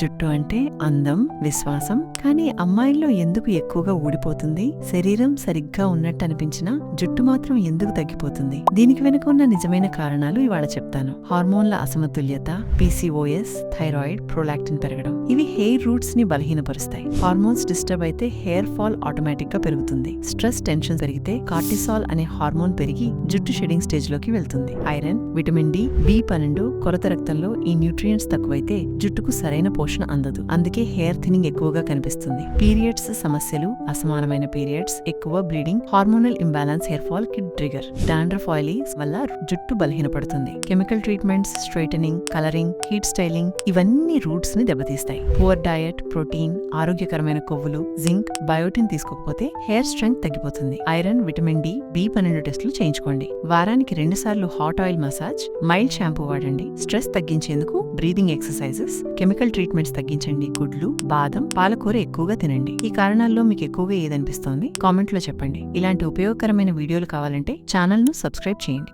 జుట్టు అంటే అందం విశ్వాసం. కానీ అమ్మాయిల్లో ఎందుకు ఎక్కువగా ఊడిపోతుంది? శరీరం సరిగ్గా ఉన్నట్టు అనిపించినా జుట్టు మాత్రం ఎందుకు తగ్గిపోతుంది? దీనికి వెనుక ఉన్న నిజమైన కారణాలు ఇవాళ చెప్తాను. హార్మోన్ల అసమతుల్యత పీసీఓఎస్ థైరాయిడ్ ప్రొలాక్టిన్ పెరగడం. ఇవి హెయిర్ రూట్స్ని బలహీనపరుస్తాయి. హార్మోన్స్ డిస్టర్బ్ అయితే హెయిర్ ఫాల్ ఆటోమేటిక్గా పెరుగుతుంది. స్ట్రెస్ టెన్షన్ పెరిగితే కార్టిసాల్ అనే హార్మోన్ పెరిగి జుట్టు షెడింగ్ స్టేజ్లోకి వెళ్తుంది. ఐరన్ విటమిన్ డి బి పన్నెండు కొరత రక్తంలో ఈ న్యూట్రియంట్స్ తక్కువైతే జుట్టుకు సరైన పోషణ అందదు. అందుకే హెయిర్ థినింగ్ ఎక్కువగా కనిపిస్తుంది. పీరియడ్స్ సమస్యలు అసమానమైన పీరియడ్స్ ఎక్కువ బ్లీడింగ్ హార్మోనల్ ఇంబాలెన్స్ హెయిర్ ఫాల్కి ట్రిగర్ డాండ్రఫ్ ఆయిలీస్ వల్ల జుట్టు బలహీనపడుతుంది. Chemical treatments straightening colouring heat styling ఇవన్నీ రూట్స్ని దెబ్బతీస్తాయి. పువర్ డయట్ ప్రోటీన్ ఆరోగ్యకరమైన కొవ్వులు జింక్ బయోటిన్ తీసుకోకపోతే హెయిర్ స్ట్రెంగ్త్ తగ్గిపోతుంది. ఐరన్ విటమిన్ డి బి పన్నెండు టెస్టులు చేయించుకోండి. వారానికి రెండుసార్లు hot oil massage mild shampoo వాడండి. స్ట్రెస్ తగ్గించేందుకు బ్రీదింగ్ ఎక్సర్సైజెస్ కెమికల్ ట్రీట్మెంట్స్ తగ్గించండి. గుడ్లు బాదం పాలకూర ఎక్కువగా తినండి. ఈ కారణాల్లో మీకు ఎక్కువగా ఏదనిపిస్తోంది కామెంట్లో చెప్పండి. ఇలాంటి ఉపయోగకరమైన వీడియోలు కావాలంటే ఛానల్ను సబ్స్క్రైబ్ చేయండి.